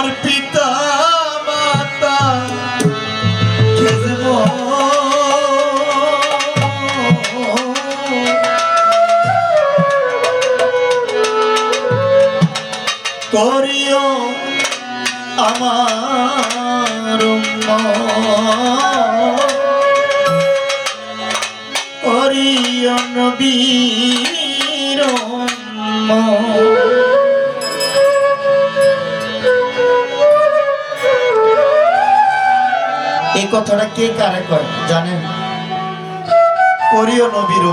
আমার পিতা মাতা। খেজব করিও আমার কথাটা কে কারে কয় জানেন? করিও নবীর।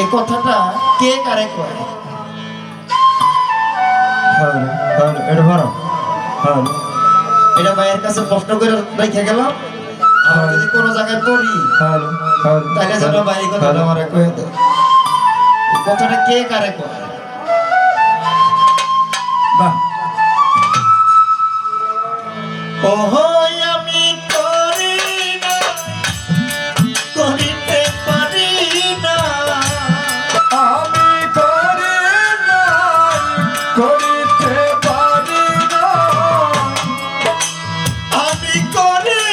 এই কথাটা কে কারে কয়? হ্যালো হ্যালো এটা ভাড়া এটা ভাইয়ের কাছে প্রশ্ন করে রেখে গেলাম। আর যদি কোনো জায়গায় পড়ি হ্যালো হ্যালো তাহলে যেন ভাই কথাটা আমার কয়ে দেয়। কথাটা কে কারে কয়? বাহ। ওহো! করিতে পারি না। আমি করি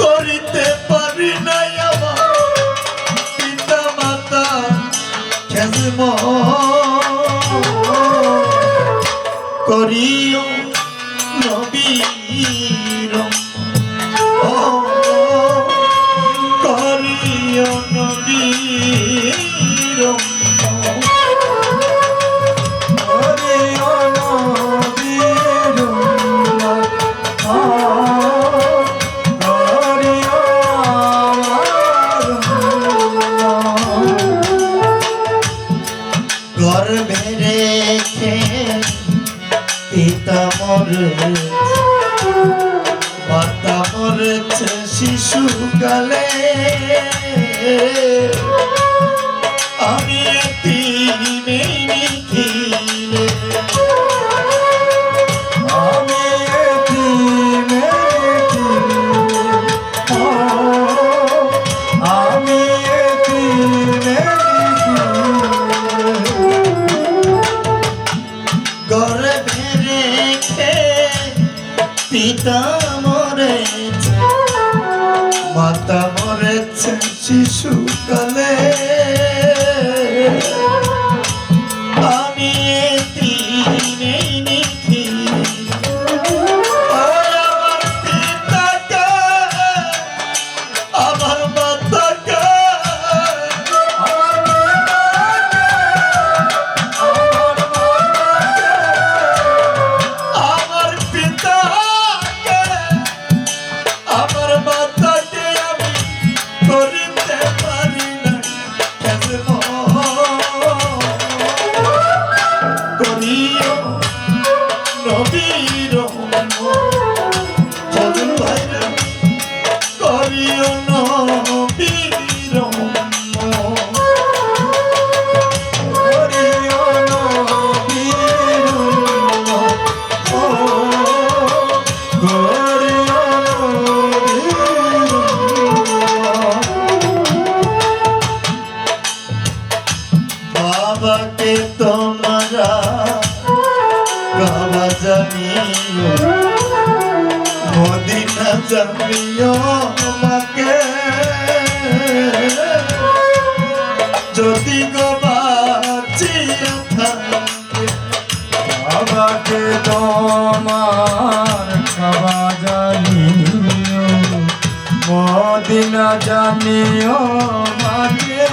করিতে পারি না আমার পিতা মাতা খেজম করিও নবীর শিশুকালে। আমি এতিমে জানিও আমাকে। যদি গো বাঁচিয়া থাকে বাবাকে তোমার খাবা জানিও। মদিনা জানিও মাকে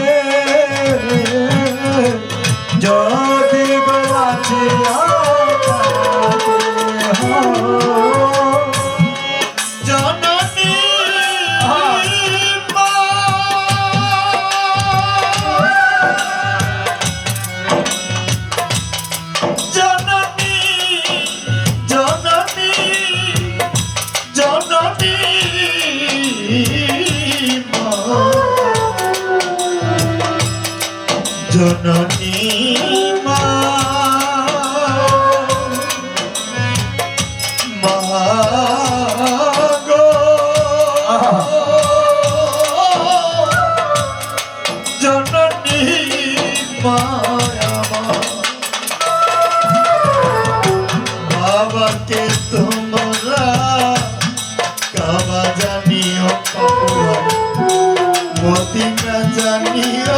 জননী মা। জননী মায়া বাবাকে তোমরা কাবা জানিও। মতি না জানিও।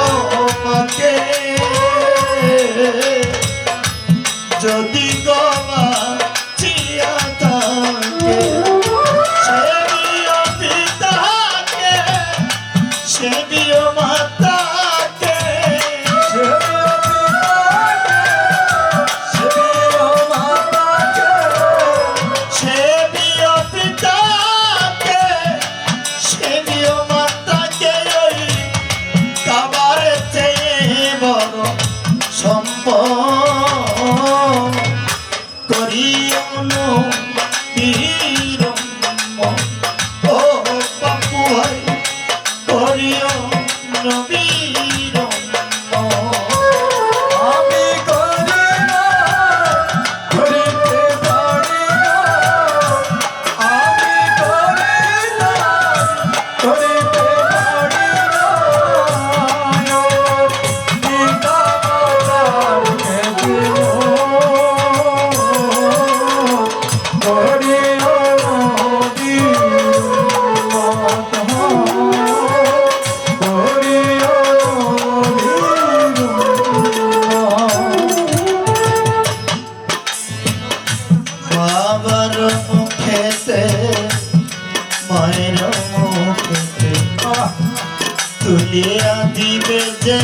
তুলিয়া দিবে যে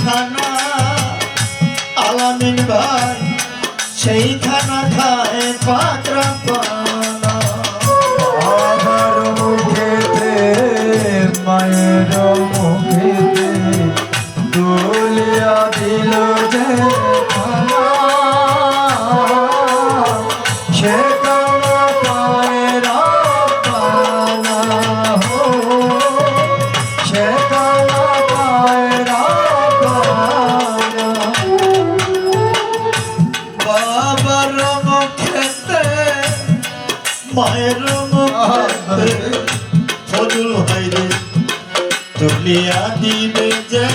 খানা আলামিন ভাই সেই খানা খায় পাকরা আমার মুখেতে, মায়ের মুখেতে তুলিয়া দিল। মায়ের ফজল হাইরে দুনিয়া দিবে যে